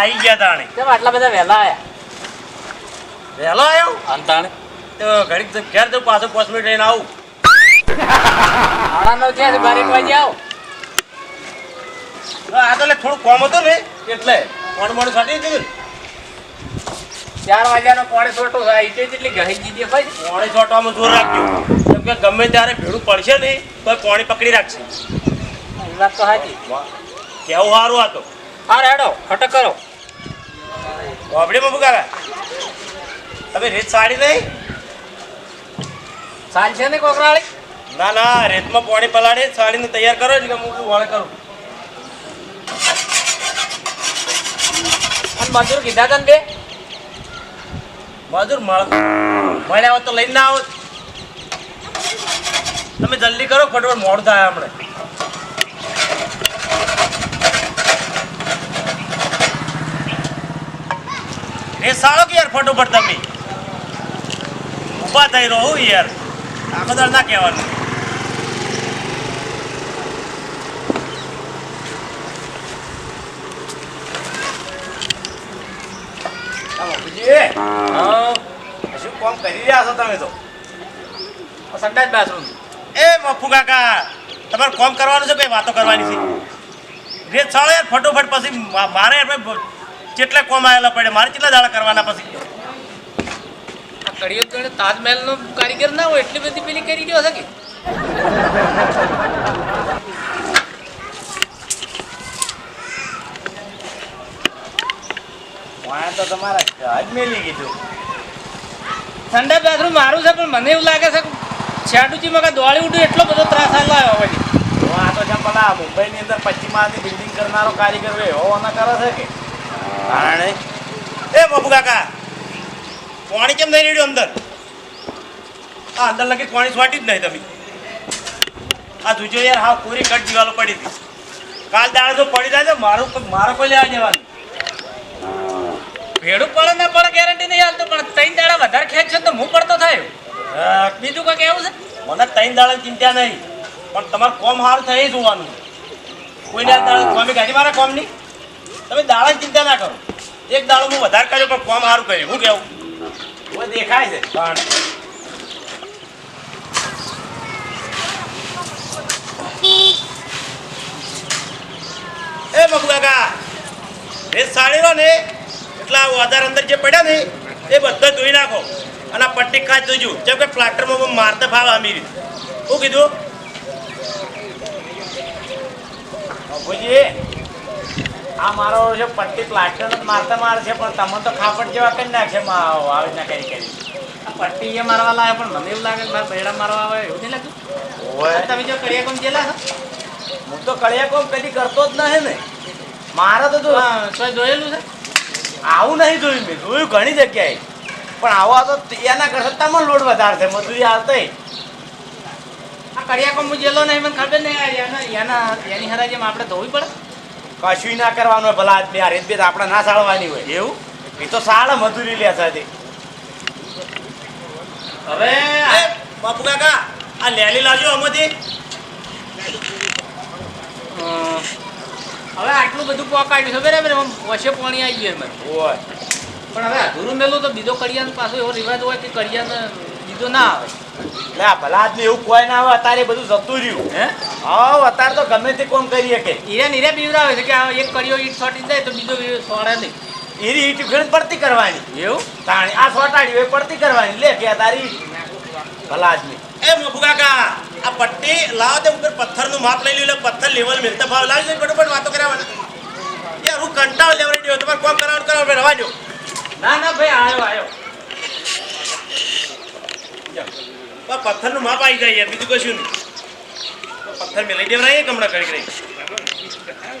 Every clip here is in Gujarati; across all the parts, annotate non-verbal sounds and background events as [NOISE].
આવી ગયા તાણે. કેમ આટલા બધા વહેલા આયા? વહેલો આવ્યો અંતાણે તો ઘડીક તો ઘેર જઉં પાછો પાંચ મિનિટ લઈને આવું. થયા છે બાર એક વાગે આવો. આ તો થોડું કોમ હતું ને એટલે મોડું મોડું ફાટી ગયું ચાર વાગ્યાનો પોણે છોટો ઈટે જેટલી ઘણી દીધી ભાઈ પોણે છોટવામાં જોર રાખ્યું કેમ કે ગમે ત્યારે ભેડું પડશે ને તો પાણી પકડી રાખશે. વાત તો સાચી. કેવું સારું આ તો. હા રેડો ખટક કરો. વાપડી માં કાકા તમે રેત સાડી નહીં? સાડી છે ને કોકરાળી? ના ના રેતમાં પાણી પલાળી સાડીને તૈયાર કરો એટલે હું વાળ કરું. અને મજૂર કીધા તને બે? મજૂર મળ મળ્યા હોત તો લઈને ના આવો તમે જલ્દી કરો ફટોફટ મોડું થાય આપણે એ સાળો કે યાર ફટોફટ તમે? ઊભા થઈ રહો યાર. આખો દાડ ના કહેવાનું. શું કામ કરી રહ્યા છો તમે તો? સંડાસ બાથરૂમ એ મફુ કાકા તમારે કોમ કરવાનું છે કઈ વાતો કરવાની છે? રેત સાળો યાર ફટોફટ પછી મા- મારે આપણે કેટલા કોમ આવેલા પડે? મારે કેટલા દાડા કરવાના પછી? આ કડીઓ તો એને તાજમહેલનો કારીગર ના હોય એટલી બધી પેલી કરી ગયો છે કે? વાયા તો તમારા જ મેલી કીધું બાથરૂમ મારું છે પણ મને એવું લાગે છે કે છાટુજી દોડી ઉઠ્યું એટલો બધો ત્રાસ આવ્યો પછી આ તો જેમ પેલા મુંબઈની અંદર પશ્ચિમ બિલ્ડિંગ કરનારો કારીગર હોય એવો કરે છે કે? કારણે એ મફુ કાકા પાણી કેમ નહીં રેડ્યું અંદર? આ અંદર લગી પાણી સ્વાટી જ નહીં તમે. આ જોજો યાર હા પૂરી કટ દિવાલો પડી હતી. કાલ દાડે જો પડી જાય તો મારું મારો કોઈ લેવા જવાનું ભેડું પડે ના પડે ગેરંટી નહીં હાલતો પણ ત્રણ દાડા વધારે ખેંચ છે તો હું પડતો થાય. બીજું કંઈક એવું છે? મને ત્રણ દાડા ચિંતા નહીં પણ તમારું કોમ હાર થઈ જોવાનું. કોઈને દાડા કોમી ગાડી મારા કોમની? તમે દાડા ચિંતા ના કરો. એક દાડો હું વધારે કર્યો પણ કોમ સારું કર્યું હું કેવું? કોઈ દેખાય છે. પણ એ મગુ કાકા એ સાડી ને એટલા વધારે અંદર જે પડ્યા ને એ બધા ધોઈ નાખો. અને આ પટ્ટી ખાસ જોજો જેમ કે પ્લાસ્ટરમાં મારતા ફાવે અમી રીતે. શું કીધું? બાપુજી આ મારો છે પટ્ટી પ્લાસ્ટર મારતા માર છે પણ તમે તો ખાપટ જેવા કરી નાખશે મા- આવી ના કરી કરી. આ પટ્ટી એ મારવા લાગે પણ મને એવું લાગે મારા બેડા મારવા આવે એવું નહીં લાગે? તમે જો કરીએ કોમ જેલા હું તો કળિયા કોમ કદી કરતો જ નહીં ને. મારે તો જોયેલું છે? આવું નહીં જોયું મેં જોયું ઘણી જગ્યાએ. પણ આવા તો એના કરતા તમને લોડ વધારે છે મજૂરી આવતો આ કડિયા કોમ હું જેલો નહીં મને ખબર નહીં એના એના હરાજી આપણે ધોવી પડે? કશું ના કરવાનું હોય ભલા બે આ રેત બેત આપણે ના સાળવાની હોય. એવું? એ તો સાળ મજૂરી લે છે હવે બાપુ કાકા આ લેલી લાવજો આમાંથી. હવે આટલું બધું પોકાડ્યું છે બરાબર વચ્ચે પાણી આવી ગયું મેં ઓય પણ હવે અધૂરું મેલું તો બીજો કડિયાનો પાછો એવો રિવાજ હોય કે કડિયાને બીજો ના આવે. લે ભલા આદમી એવું કોઈ ના આવે અત્યારે બધું જતું રહ્યું હે? હા અત્યારે તો ગમે તે કોમ કરી શકે હીરા નીરે બીવરાવે છે કે એક કડિયો ઈટ છોટી જાય તો બીજો સોડે નહીં. એની ઈટ ઘણી પડતી કરવાની. એવું? તાણી આ સોટાડી હોય પડતી કરવાની. લે કે તારી ભલા આદમી એ મફુ કાકા આ પટ્ટી લાવો તે ઉપર પથ્થરનું માપ લઈ લ્યો પથ્થર લેવલ મિલતા ભાવ લાવજો ફટોફટ વાતો કરાવવાના. યાર હું કંટાળ લેવડી દો તમારે કોમ કરાવવાનું કરાવો રવા દો. ના ના ભાઈ આવ્યો આવ્યો પથ્થરનું માપ આવી જાય બીજું કશું નહીં. પથ્થર મેં લઈ દેવરાય કમણા કરી રહી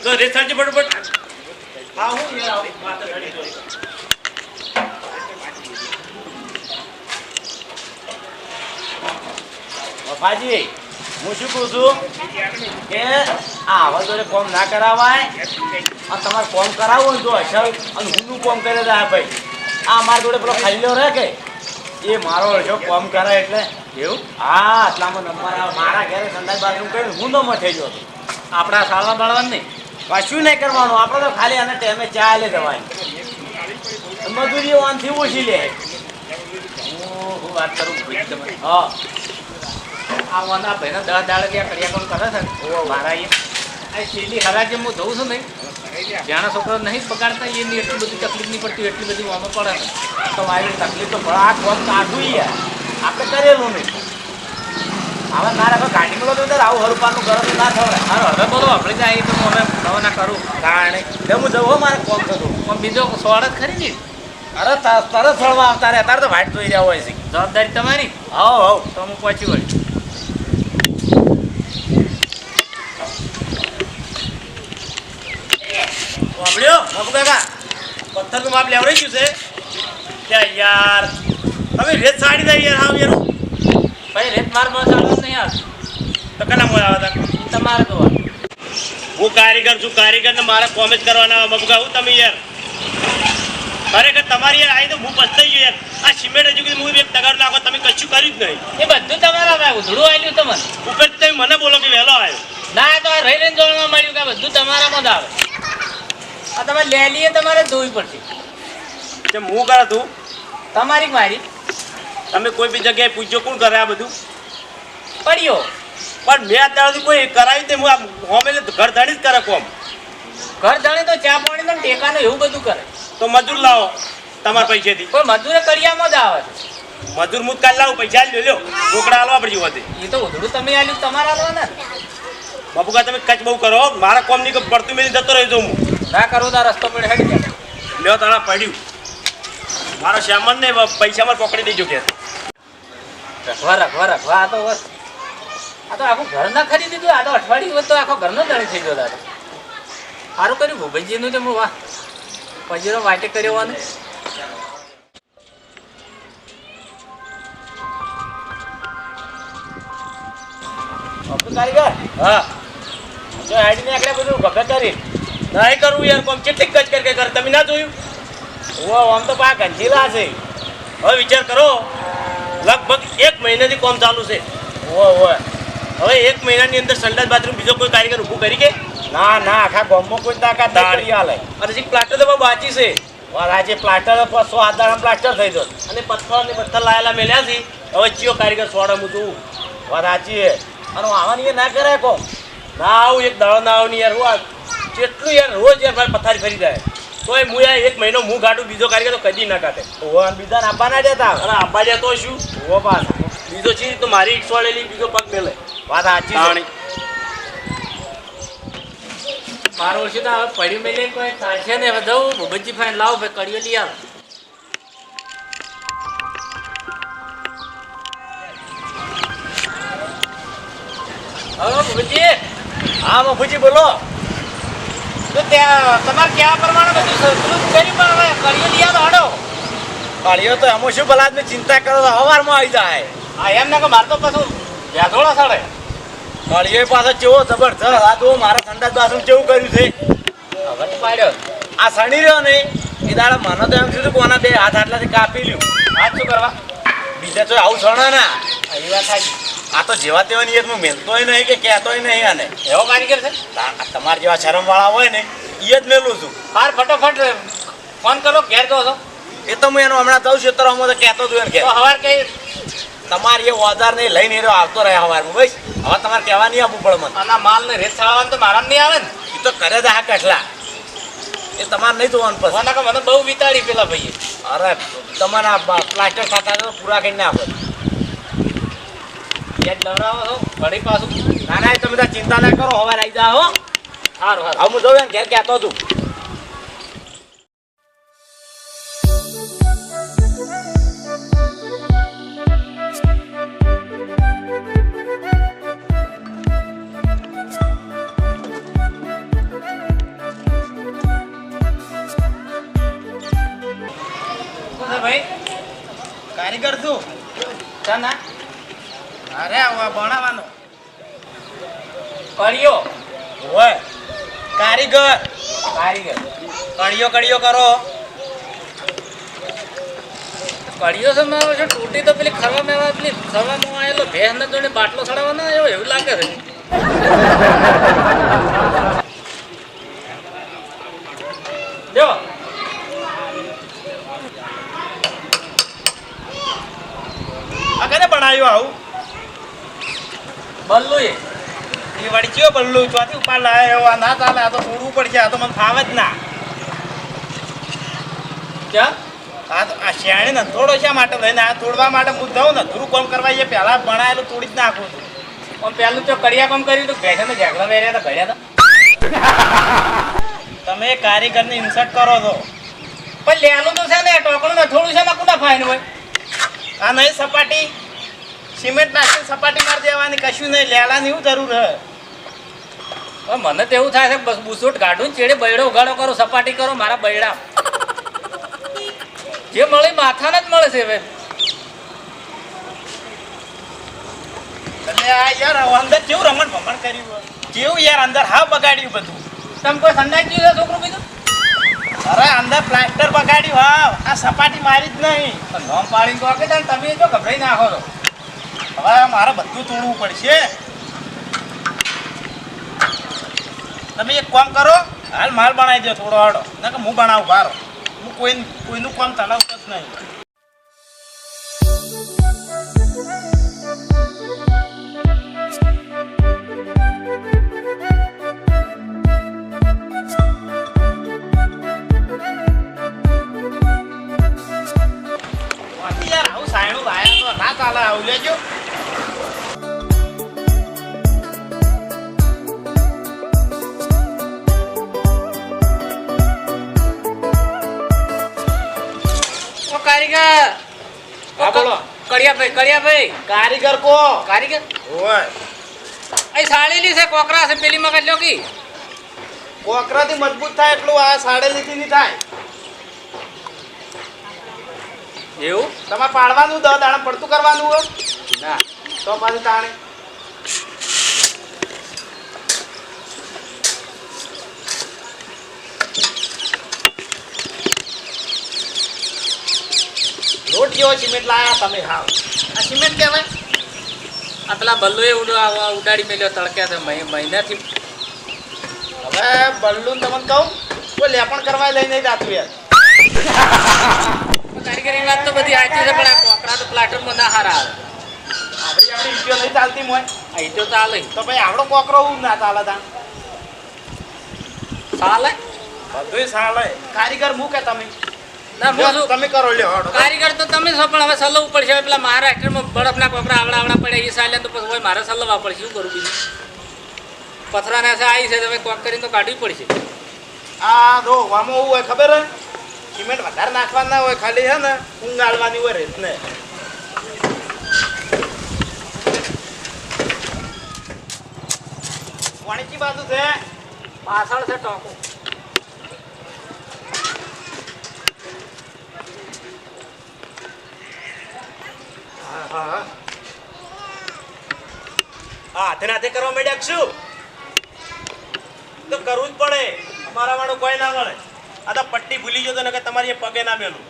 તો સાંજે ફટોફટ. હા, હું હું શું કહું છું? કે આ આવા જોડે કોમ ના કરાવાય. આ તમારે કોમ કરાવવું ને જો અસલ અને હુંનું કોમ કરે ભાઈ? આ મારા જોડે પેલો ખાલી રહે કે? એ મારો જો કોમ કરે એટલે એવું? હા આટલામાં નંબર આવે મારા ઘરે સંદાસ બાથરૂમ કરીને હું થઈ ગયો આપણા સાળવા બાળવા નહીં. કશું નહીં કરવાનું આપણે તો ખાલી આને ટાઈમે ચા લે જવાની. મજૂરી વાનથી ઓછી લે. હું હું વાત કરું ભૂલી તમે હા. આ વાના ભાઈને દસ દાડે ત્યાં કર્યા કોણ કરે છે ને. મારા અહીંયા. આ હરાજે હું જોઉં છું નહીં. જ્યાંના છોકરો નહીં પગાડતા એની એટલી બધી તકલીફ નહીં પડતી એટલી બધી વામો પડે તો મારી તકલીફ તો આ કોમ કાઢું યાર? આપણે કરેલું નહીં. હવે ના રાખો મળો તો આવું હરુપાનું કરો તો ના થવાય હારો હવે બોલો આપણે જ આવી તો હું હવે નવા ના કરું. કારણ એટલે હું જવું મારે કોમ થતું પણ બીજો સોળ જ ખરી ને? અરે તરત સળવા આવતા રે અત્યારે તો વાટ જોઈ રહ્યા હોય છે. જવાબદારી તમારી? હો હો તો હું પહોંચી વળી સાંભળ્યો બાપુ કાકા પથ્થરનું માપ લેવડાઈ ગયું છે. ત્યાં યાર? તમે રેત સાડી દઈ યાર આવ યાર. ભાઈ રેત મારમાં ચાલો નહીં યાર? તો કના મોય આવ્યા હતા? ઈ તમારે તો હું કારીગર છું કારીગર ને મારે કોમ જ કરવાના બબગા હું તમે યાર? ખરેખર તમારી યાર આવી તો હું પસ્તાઈ ગયો યાર. આ સિમેન્ટ હજુ કીધું હું એક તગાડ નાખો તમે કશું કર્યું જ નહીં. એ બધું તમારા ભાઈ ઉધડું આવ્યું તમને. ઉપર તમે મને બોલો કે વહેલો આવ્યો. ના તો આ રહી રહીને જોવા મળ્યું કે બધું તમારામાં જ આવે. આ તમારે લેલીએ તમારે જોવી પડશે. જેમ હું કરે તું? તમારી મારી? તમે કોઈ બી જગ્યાએ પૂછજો કોણ કરે આ બધું? પડ્યો પણ મેં અત્યાર સુધી કોઈ કરાવ્યું તે હું આ એટલે ઘર ધણી જ કરે કોમ. ઘર ધણી તો ચા પાણી ને ટેકાને એવું બધું કરે. તો મજૂર લાવો તમારા પૈસેથી. કોઈ મજૂરે કરિયામાં જ આવે મજૂર મુદ કાલ લાવો પૈસા લ્યો લ્યો. રોકડા હાલવા પડશે હોતે. એ તો ઉધડું તમે આલ્યું તમારા હાલવા ને. બાપુકા તમે કચ બહુ કરો મારા કોમની પડતું મેલી જતો રહી દઉં હું. ના કરો તો રસ્તો પડે હેડી લ્યો તારા પડ્યું. મારો શ્યામન ને પૈસામાં પકડી દેજો કે. વરખ વરખ વાહ તો વસ આ તો આખું ઘર ના ખરીદી દીધું આ તો અઠવાડિયું હોત તો આખો ઘરનો ધણી થઈ ગયો દાદા સારું કર્યું ભૂપેશજીનું તે વાહ. પજીરો વાટે કર્યો વાનું. કારીગર હા. જો હેડી ને બધું ગભે કરી. નહીં કરવું યાર કોમ કેટલી કચ કર કર તમે ના જોયું? ઓ આમ તો પા ગંજીલા છે. હવે વિચાર કરો. લગભગ એક મહિનાથી કોમ ચાલુ છે. ઓ ઓ હવે એક મહિનાની અંદર સંડાસ બાથરૂમ બીજો કોઈ કારીગર ઊભું કરી કે? ના ના આખા ગામમાં કોઈ તાકાત દાળી આલે અને જે પ્લાસ્ટર તો બાકી છે. આજે પ્લાસ્ટર સો આધાર પ્લાસ્ટર થઈ જશે અને પથ્થર ને પથ્થર લાયેલા મેલ્યા છે. હવે ચિયો કારીગર સોડા હું છે. અને આવવાની ના કરે કો ના આવું એક દાડો ના આવું યાર હું કેટલું જેટલું યાર રોજ યાર પથારી ફરી જાય. તોય હું એક મહિનો હું ગાડું બીજો કારીગર તો કદી ના કાઢે. ઓ બીજા આપવાના દેતા અરે આપવા દે તો શું? ઓ પાસ બીજો ચીજ તો મારી ઈટ સોળેલી બીજો પગ મેલે. વાત સાચી છે. મારો ઓછું તો હવે પડ્યું મેલે કોઈ ચાલશે ને હવે જવું ભૂપેશજી ફાઈન લાવો ભાઈ કડિયો લઈ આવ. હા ભૂપેશજી હા મફુજી બોલો. તો ત્યાં તમારે કહેવા પ્રમાણે બધું કર્યું પણ હવે કડિયો લઈ આવો હડો કાળીઓ તો એમાં શું ભલા આદમી ચિંતા કરો તો હવારમાં આવી જાય. હા એમ ના કે મારે તો પાછું વ્યાધોળા સડે કાળીઓ પાસે કેવો જબરજસ્ત આ તો મારા સંડાસ બાથરૂમ કેવું કર્યું છે. હવે પાડ્યો. આ સણી રહ્યો ને એ દાડા મને તો એમ થયું કોના બે હાથ આટલાથી કાપી લ્યું. હાથ શું કરવા? બીજા તો આવું સણા ના. એ વાત થાય આ તો જેવા તેવા નિયત મેં મેલતોય નહીં કે કહેતોય નહીં આને. એવો કારીગર છે? તા- તમારા જેવા શરમવાળા હોય ને એ જ મેલું છું. હાર ફટોફટ ફોન કરો ઘેર દો છો. એ તો હું એનો હમણાં જઉં છું તો તો કહેતો હતો એને હવાર કઈ તમારે એ ઓજાર નહીં લઈને એ રહ્યો આવતો રહે હવારમાં ભાઈ હવે તમારે કહેવા નહીં આપવું પડે મને. આના માલ ને રેત છાળવાનું તો મારા નહીં આવે ને? એ તો કરે દા કટલા. એ તમારે નહીં જોવાનું પછી. મને બહુ વિતાડી પેલા ભાઈએ. અરે તમારા પ્લાસ્ટર ખાતા તો પૂરા કરીને આપો યાદ લવડાવો છો વળી પાછું. ના ના તમે ચિંતા ના કરો હવે આવી જા હો. સારું સારું હું જોઉં ઘેર કહેતો છે. ભાઈ કારીગર છું. અરે હું ભણાવવાનો. કળિયો. હોય કારીગર. કારીગર. કળિયો કળિયો કરો. કળિયો છે મારો છે, તૂટી તો પેલી ખરવા મેવા પેલી ખરવા મેવા આવેલો ભેંસ ને જોઈને બાટલો ચડાવવાનો આવ્યો, એવું લાગે છે. જો. આ કને બનાવ્યું આવું? બલ્લુ એ એ વળી ચિયો ચોથી ઉપાડ લાવ્યો આ ના ચાલે આ તો તોડવું પડશે આ તો મને ફાવે જ ના. ક્યાં? આ તો આ શેણે ને થોડો શા માટે લઈને આ તોડવા માટે હું દઉં ને? ધૂરું કોમ કરવા એ પહેલાં ભણાયેલું તોડી જ નાખું છું. પણ પહેલું તો કડિયા કામ કર્યું તો ને ઝાકડા વેર્યા હતા ઘડ્યા હતા [LAUGHS] તમે કારીગરને ઇન્સર્ટ કરો છો. પણ લેલું તો છે ને ટોકણું ને થોડું છે ને કુના ફાઈન હોય? આ નહીં સપાટી. સિમેન્ટ નાખીને સપાટી માર દેવાની કશું નહીં લેલાની શું જરૂર હે. મને તો એવું થાય છે બસ બુસુટ કાઢું ચેડે બૈડો ઉગાડો કરો સપાટી કરો મારા બૈડા. જે મળે માથાને જ મળે છે હવે. તમે આ યાર અંદર કેવું રમણ ભમણ કર્યું હે? કેવું યાર અંદર હા બગાડ્યું બધું? તમે કોઈ સંડાઈ ગયું છોકરું બીજું? અરે અંદર પ્લાસ્ટર બગાડ્યું હા. આ સપાટી મારી જ નહીં. પણ નોમ પાડીને તો કે તમે જો ગભરાઈ નાખો છો. હવે મારે બધું તોડવું પડશે. તમે એક કામ કરો, હાલ માલ બનાવી દો થોડો આડો. ના કે હું બનાવું બારો હું કોઈ કોઈનું કામ ચલાવતો જ નહીં. કડિયાભાઈ કડિયાભાઈ કારીગર કો. કારીગર? ઓય. અહીં સાળેલી છે કોકરા છે પેલી મગજ લો કી. કોકરાથી મજબૂત થાય એટલું આ સાડેલીથી નહીં થાય. એવું? તમારે પાડવાનું દહ દાણા પડતું કરવાનું હોય? ના. તો પાછું તાણે. લોટ જેવો સિમેન્ટ લાયા તમે હાવ. આ સિમેન્ટ કહેવાય? આ પેલા બલ્લુએ ઉડા ઉડાડી મેલ્યો તડકે છે મહિ- મહિનાથી. હવે બલ્લુ તમને કહું કોઈ લેપણ કરવા લઈને જાતું યાર. કારીગરી વાત તો બધી સાચી છે પણ આ કોકરા તો પ્લાટરમાં ના હારા આવે. આપણી આપણી ઈટીઓ નહીં ચાલતી મોય. આ ઈટીઓ ચાલે. તો ભાઈ આપણો કોકરો ના ચાલે તા ચાલે? બધું ચાલે. કારીગર મૂકે તમે. તમે કરો લ્યો. કારીગર તો તમે છો પણ હવે સલવવું પડશે પેલા મહારાષ્ટ્રમાં બરફના કોકરા આવડા આવડા પડ્યા એ સાલ્યા તો પછી મારે સલવવા પડશે શું કરું બીજું? પથરાના છે આવી છે તમે કોક કરીને તો કાઢવી પડશે. આ જો હોય ખબર હે? સિમેન્ટ વધારે નાખવાનું હોય ખાલી હે ને ઊંઘ આલવાની હોય રેત ને વાણિજ્ય બાજુ છે. પાછળ છે ટોકો. હાથે નાથે કરવા માંડ્યા શું? તો કરવું જ પડે. અમારા વાળું કોઈ ના મળે. આ તો પટ્ટી ભૂલી જતો ને કે તમારી પગે ના મેલું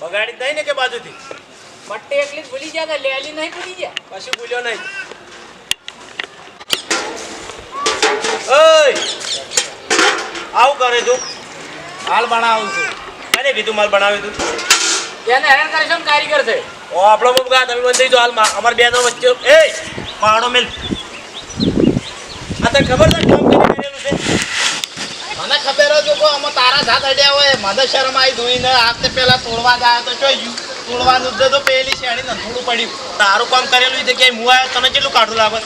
બગાડી દઈ ને કે બાજુથી? પટ્ટી એટલી ભૂલી ગયા તા લેલી નહીં ભૂલી ગયા? કશું ભૂલ્યો નહીં. ઓય! આવું કરે તું માલ બનાવું છું. કને કીધું માલ બનાવ્યું તું? એને હેરાન કરીશ ને કારીગર છે. ઓ આપણો મુખ ગા તમે બંધ હાલ અમાર બે નો વચ્ચે એ માણો મેલ. આ તને ખબર છે કામ કરી કરેલું છે? મને ખબર જ કે અમે તારા સાથ અડ્યા હોય. મને શરમ આવી ધોઈને આપતે પેલા તોડવા જાય તો જોયું ગયું તોડવાનું જ તો પેલી શેણી ને થોડું પડ્યું. તારું કામ કરેલું છે જગ્યાએ હું આવ્યો તને કેટલું કાઢું લાગે?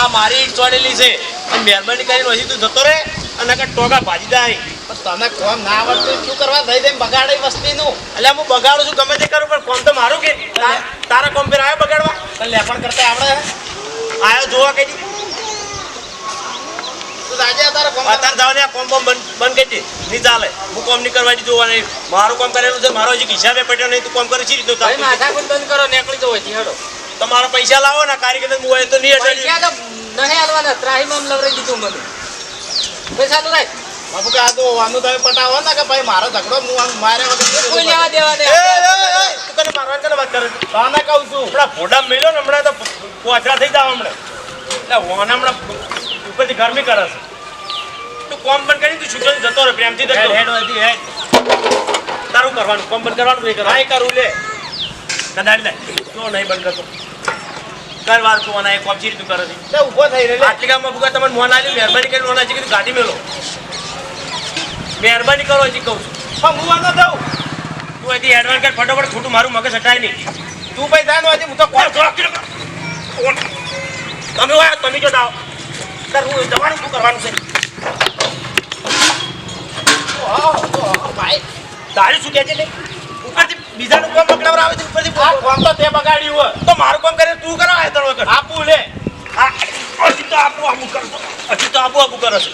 આ મારી ઈંટ ચોડેલી છે. અને મહેરબાની કરીને હજી તું જતો રહે અને કે ટોગા ભાજી જાય. તને કોમ ના આવડતું શું કરવા? થઈ દઈ બગાડે વસ્તીનું. એટલે હું બગાડું છું ગમે તે કરું પણ કોમ તો મારું કે? તારા કોમ પર આવ્યો બગાડવા? પણ લેપણ કરતા આવડે આવ્યો જોવા કે તું આજે તારા કોમ અત્યારે જાવ ને આ કોમ બોમ બંધ કરી દે. નહીં ચાલે. હું કોમ નહીં કરવા દીધું નહીં મારું કામ કરેલું છે મારો હજી હિસાબે પડ્યો નહીં તું કોમ કરે છે રીતનું બંધ કરો નીકળી જવો છે હેડો. તમારા પૈસા લાવો ને કારીગર હું તો નહીં નહીં હાલવાના ત્રાહીમાં લવરાઈ દીધું મને. પૈસા તો રાખ. બાપુ કે આ તો વાનું તમે પટાવો ને કે ભાઈ મારો ઝઘડો હું આમ મારે વગર કોઈ લેવા દેવા દે. એ, એ, એ, તું કને મારવાની કને વાત કરે? તાને કહું છું. હમણાં ફોડા મેલ્યો ને હમણાં તો પોચરા થઈ જાવ હમણાં. એટલે વાના હમણાં ઉપરથી ગરમી કરે છે. તું કોમ બંધ કરી તું છૂટો જતો રહે પ્રેમથી જતો હેડ રહે. હેડ તારું કરવાનું? કોમ બંધ કરવાનું એ કરવાનું? હાય કરું લે. કદાચ લે તો નહીં બંધ કરતો. કર વાર તું મને એક ચીરી તું કરે છે. ઊભો ઊભો થઈ રહ્યો લે. આટલી ગામમાં ભૂગા તમને મોન આલ્યું મહેરબાની કરી મોન આજે કીધું ગાડી મેલો. મહેરબાની કરો હજી કહું છું. પણ હું આનો દઉં તું હજી એડવાન્સ કર ફટોફટ ખોટું મારું મગજ હટાય નહીં. તું પૈસા હજી હું તો કોણ? તમે હોય તમે જો દાવ સર હું જવાનું શું કરવાનું છે? ભાઈ. તારે શું કહે છે લે ઉપરથી બીજાનું કામ પકડાવર આવે છે ઉપરથી કોમ તો તે બગાડ્યું હોય. તો મારું કામ કરે તું કરો આ તળો કર આપું લે. આ હજી તો આપું આપું કરતો હજી તો આપું આપું કરે છે.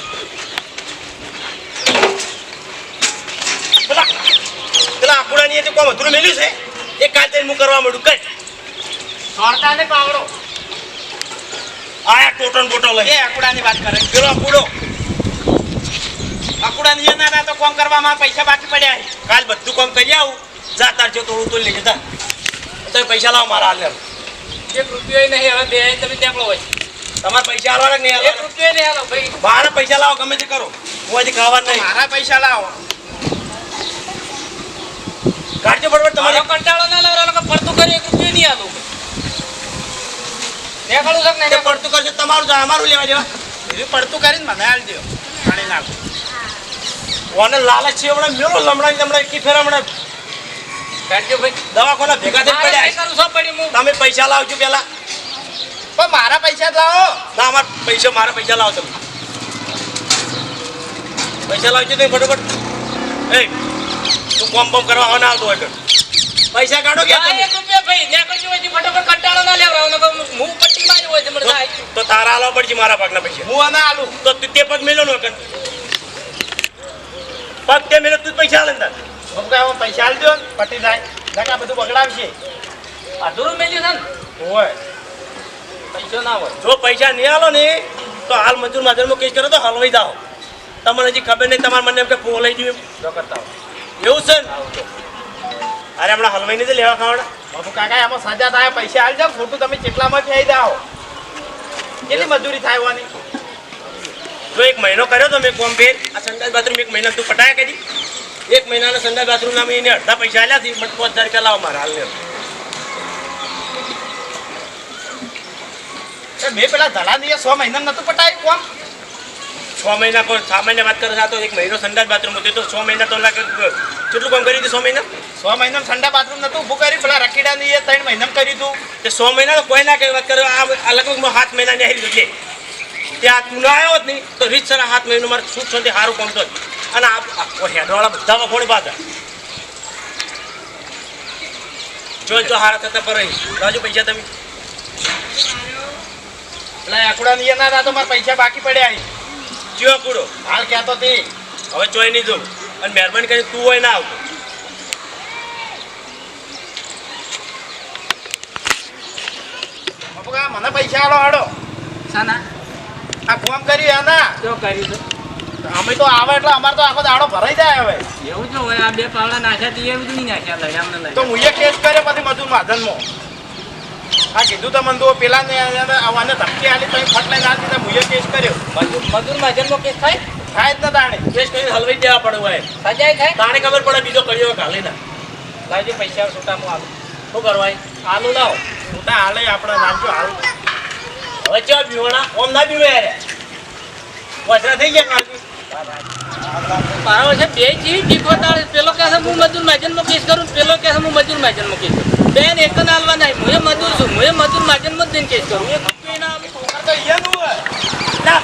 પેલા આકુડાની એ જે કોમ અધૂરું મેલ્યું છે? એ કાલ તેને હું કરવા માંડું કઈ સોરતા ને પાવડો આયા ટોટન બોટો એ આકુડાની વાત કરે. પેલો આકુડો. અકુડાની એ ના ના તો કોમ કરવામાં પૈસા બાકી પડ્યા કાલ બધું કોમ કરી આવું. જા તાર જો તોડું તો લઈ જતા તો પૈસા લાવો મારા હાલ એક રૂપિયો નહીં હવે બે તમે ત્યાં હોય. તમારે પૈસા હાલવાના નહીં નહીં એક હાલવાના રૂપિયો નહીં હાલો ભાઈ. મારા પૈસા લાવો ગમે તે કરો. હું હજી ખાવા નહીં. મારા પૈસા લાવો. કાઢજો બરોબર તમારો. તમારે કંટાળો ના લાવવાનો લોકો પડતું કરી એક રૂપિયો નહીં હાલો દેખાડું છે નહીં પડતું કરજો તમારું જા અમારું લેવા દેવા. બીજું પડતું કરીને મને આલ દો પાણી નાખો. ઓને લાલચ છે હમણાં મેળો લમણાની લમણા કી ફેર હમણાં કાઢજો ભાઈ. દવાખાના ભેગા થઈ પડ્યા પડી હું તમે પૈસા લાવજો પેલા. પણ મારા પૈસા જ લાવો. ના અમારા પૈસા મારા પૈસા લાવો તમે. પૈસા લાવજો તમે ફટોફટ. એ તું કોમ કોમ કરવા આવના આવતો હોય પૈસા કાઢો કે એક રૂપિયો ભાઈ ત્યાં કરજો હોય ફટાફટ કંટાળો ના લેવડાવો નકર હું પટ્ટીમાં મારી હોય મને થાય તો તારા હાલવા પડશે મારા ભાગના પૈસા. હું આના આલું તો તું પગ મેલો નો કર પગ તે મેલો તું પૈસા આલે તાર. પૈસા આલજો પટી થાય. નકા બધું બગડાવશે. અધૂરું મેલ્યું છે ને? હોય. પૈસો ના હોય. જો પૈસા નહીં આલો ને તો હાલ મજૂર માધરમાં કેસ કરો તો હલવાઈ જાઓ. તમને હજી ખબર નહીં તમારે મને એમ કે ફોન લઈ દઉં એમ કરતા હોય. એવું છે આવું. અરે હમણાં હલવાઈ નથી લેવા ખાવાના. બાપુ કાકા એમાં સજા થાય પૈસા આલજો ખોટું તમે કેટલામાં થઈ જાઓ. કેટલી મજૂરી થાય હોવાની જો એક મહિનો કર્યો તો મેં કોમ ફેર. આ સંડાસ બાથરૂમ એક મહિના તું પટાયા કરી એક મહિનાના સંડાસ બાથરૂમ ના મેં એને અડધા પૈસા આલ્યા છે બટ પાંચ હજાર રૂપિયા લાવો મારા હાલને. મેં પેલા ધલાની એ સો મહિના નતું પટાયું કોમ? છ મહિના કોઈ છ મહિના વાત કરો છે તો એક મહિનો સંડા બાથરૂમ હતું તો છ મહિના તો લાગે કેટલું કામ કર્યું હતું છ મહિના? છ મહિના ઠંડા બાથરૂમ નતું ઊભું કર્યું પેલા રકીડાની એ ત્રણ મહિનામાં કર્યું હતું. તે છ મહિના તો કોઈ ના કઈ વાત કરો આ લગભગ સાત મહિના ને આવી એટલે. ત્યાં તું ના આવ્યો જ નહીં તો રીત સર સાત મહિનો મારે સુખ તે સારું કામ તો અને આ હેડવાળા બધા વખોડી પાછા જો જો હારા થતા પર રાજુ પૈસા તમે. પેલા આકુડાની એ ના હતા તો મારા પૈસા બાકી પડ્યા છે. ચિયો કુડો. હાલ કહેતો તી. હવે ચોઈ નહીં જોઉં. અને મહેરબાની કરીને તું હોય ના આવતો. મને પૈસા આલો હાડો શાના? આ ફોન કર્યું એના? જો કર્યું તો અમે તો આવે એટલે અમારે તો આખો દાડો ભરાઈ જાય હવે. એવું જો હોય આ બે પાવડા નાખ્યા તી એવું જ નહીં નાખ્યા લઈ આમને લઈ તો હું એ કેસ કર્યો પછી મજૂર માધનમાં. આ કીધું તો મને તો પેલા ને આવવાને ધમકી આલી તો ફટ લઈને આલી તો કેસ કર્યો. મજૂર મજૂર માજરમાં કેસ થાય? થાય ને તાણે. કેસ કરીને હલવાઈ દેવા પડે હોય. સજાય થાય? તાણે ખબર પડે બીજો કર્યો ઘાલી ના. લાવજો પૈસા છૂટા હું આલું શું કરવાય? આલુ લાવો. મોટા હાલે આપણે નાખજો હાલ. હવે ચા પીવાના ઓમ ના પીવે યાર વચરા થઈ ગયા કાલથી પારો છે. બે જીવી ટીકો તાળ પેલો કહે હું મજૂર માજન કેસ કરું. પેલો કહે હું મજૂર માજન કેસ બેન, એક જ હાલવા નહીં. હું મજૂર છું. હું મજૂર માજનમાં કેસ કરું. એક ના